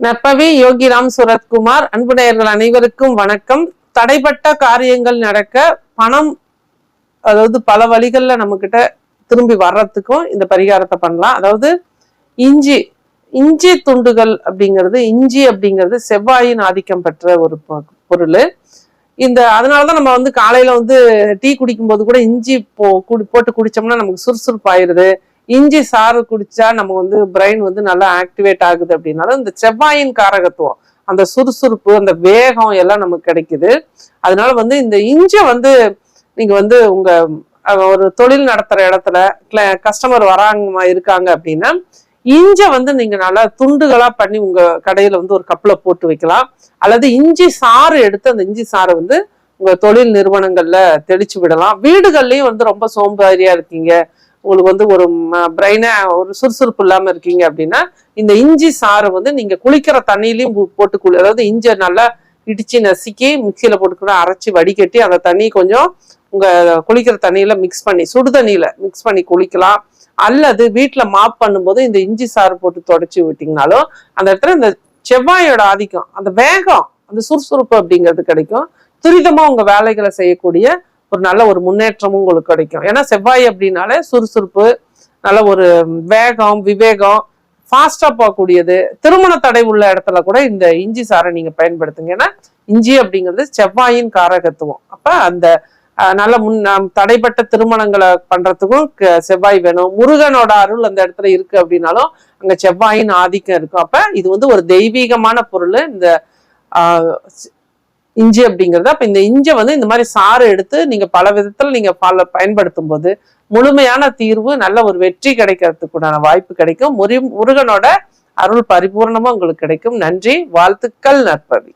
நற்பவி யோகிராம் சுரத்குமார். அன்பு நேயர்கள் அனைவருக்கும் வணக்கம். தடைப்பட்ட காரியங்கள் நடக்க பணம் அதாவது பல வழிகளில் நம்மக்கிட்ட திரும்பி வர்றதுக்கும் இந்த பரிகாரத்தை பண்ணலாம். அதாவது இஞ்சி இஞ்சி துண்டுகள் அப்படிங்கிறது இஞ்சி அப்படிங்கிறது செவ்வாயின் ஆதிக்கம் பெற்ற ஒரு பொ- பொருள். இந்த அதனாலதான் நம்ம வந்து காலையில வந்து டீ குடிக்கும் போது கூட இஞ்சி போ குடி போட்டு குடிச்சோம்னா நமக்கு சுறுசுறுப்பாயிருது. இஞ்சி சாறு குடிச்சா நம்ம வந்து பிரெயின் வந்து நல்லா ஆக்டிவேட் ஆகுது அப்படின்னாலும் இந்த செவ்வாயின் காரகத்துவம் அந்த சுறுசுறுப்பு அந்த வேகம் எல்லாம் நமக்கு கிடைக்குது. அதனால வந்து இந்த இஞ்சை வந்து நீங்க வந்து உங்க ஒரு தொழில் நடத்துற இடத்துல கஸ்டமர் வராங்க இருக்காங்க அப்படின்னா இஞ்சை வந்து நீங்க நல்லா துண்டுகளா பண்ணி உங்க கடையில வந்து ஒரு கப்பில் போட்டு வைக்கலாம். அல்லது இஞ்சி சாறு எடுத்து அந்த இஞ்சி சாறை வந்து உங்க தொழில் நிறுவனங்கள்ல தெளிச்சு விடலாம். வீடுகள்லயும் வந்து ரொம்ப சோம்பேறியா இருக்கீங்க. உங்களுக்கு வந்து ஒரு பிரெயினை ஒரு சுறுசுறுப்பு இல்லாமல் இருக்கீங்க அப்படின்னா இந்த இஞ்சி சாறு வந்து நீங்கள் குளிக்கிற தண்ணியிலையும் போட்டு குளி அதாவது இஞ்சை நல்லா இடித்து நசுக்கி மிக்சியில் போட்டுக்கூட அரைச்சி வடிகட்டி அந்த தண்ணி கொஞ்சம் உங்கள் குளிக்கிற தண்ணியில் மிக்ஸ் பண்ணி சுடு தண்ணியில் மிக்ஸ் பண்ணி குளிக்கலாம். அல்லது வீட்டில் மாப் பண்ணும்போது இந்த இஞ்சி சாறு போட்டு தொடச்சி விட்டிங்கனாலும் அந்த இடத்துல இந்த செவ்வாயோட ஆதிக்கம் அந்த வேகம் அந்த சுறுசுறுப்பு அப்படிங்கிறது கிடைக்கும். துரிதமாக உங்கள் வேலைகளை செய்யக்கூடிய ஒரு நல்ல ஒரு முன்னேற்றமும் உங்களுக்கு கிடைக்கும். ஏன்னா செவ்வாய் அப்படின்னாலே சுறுசுறுப்பு நல்ல ஒரு வேகம் விவேகம் ஃபாஸ்டாக போகக்கூடியது. திருமண தடை உள்ள இடத்துல கூட இந்த இஞ்சி சாரை நீங்கள் பயன்படுத்துங்க. ஏன்னா இஞ்சி அப்படிங்கிறது செவ்வாயின் காரகத்துவம். அப்போ அந்த நல்ல முன் தடைப்பட்ட திருமணங்களை பண்ணுறதுக்கும் க- செவ்வாய் வேணும். முருகனோட அருள் அந்த இடத்துல இருக்குது அப்படின்னாலும் அங்கே செவ்வாயின் ஆதிக்கம் இருக்கும். அப்போ இது வந்து ஒரு தெய்வீகமான பொருள். இந்த இஞ்சி அப்படிங்கிறது அப்ப இந்த இஞ்சை வந்து இந்த மாதிரி சாறு எடுத்து நீங்க பல விதத்துல நீங்க பல பயன்படுத்தும் போது முழுமையான தீர்வு நல்ல ஒரு வெற்றி கிடைக்கிறதுக்குண்டான வாய்ப்பு கிடைக்கும். முரு முருகனோட அருள் பரிபூர்ணமா உங்களுக்கு கிடைக்கும். நன்றி வாழ்த்துக்கள் நற்பவி.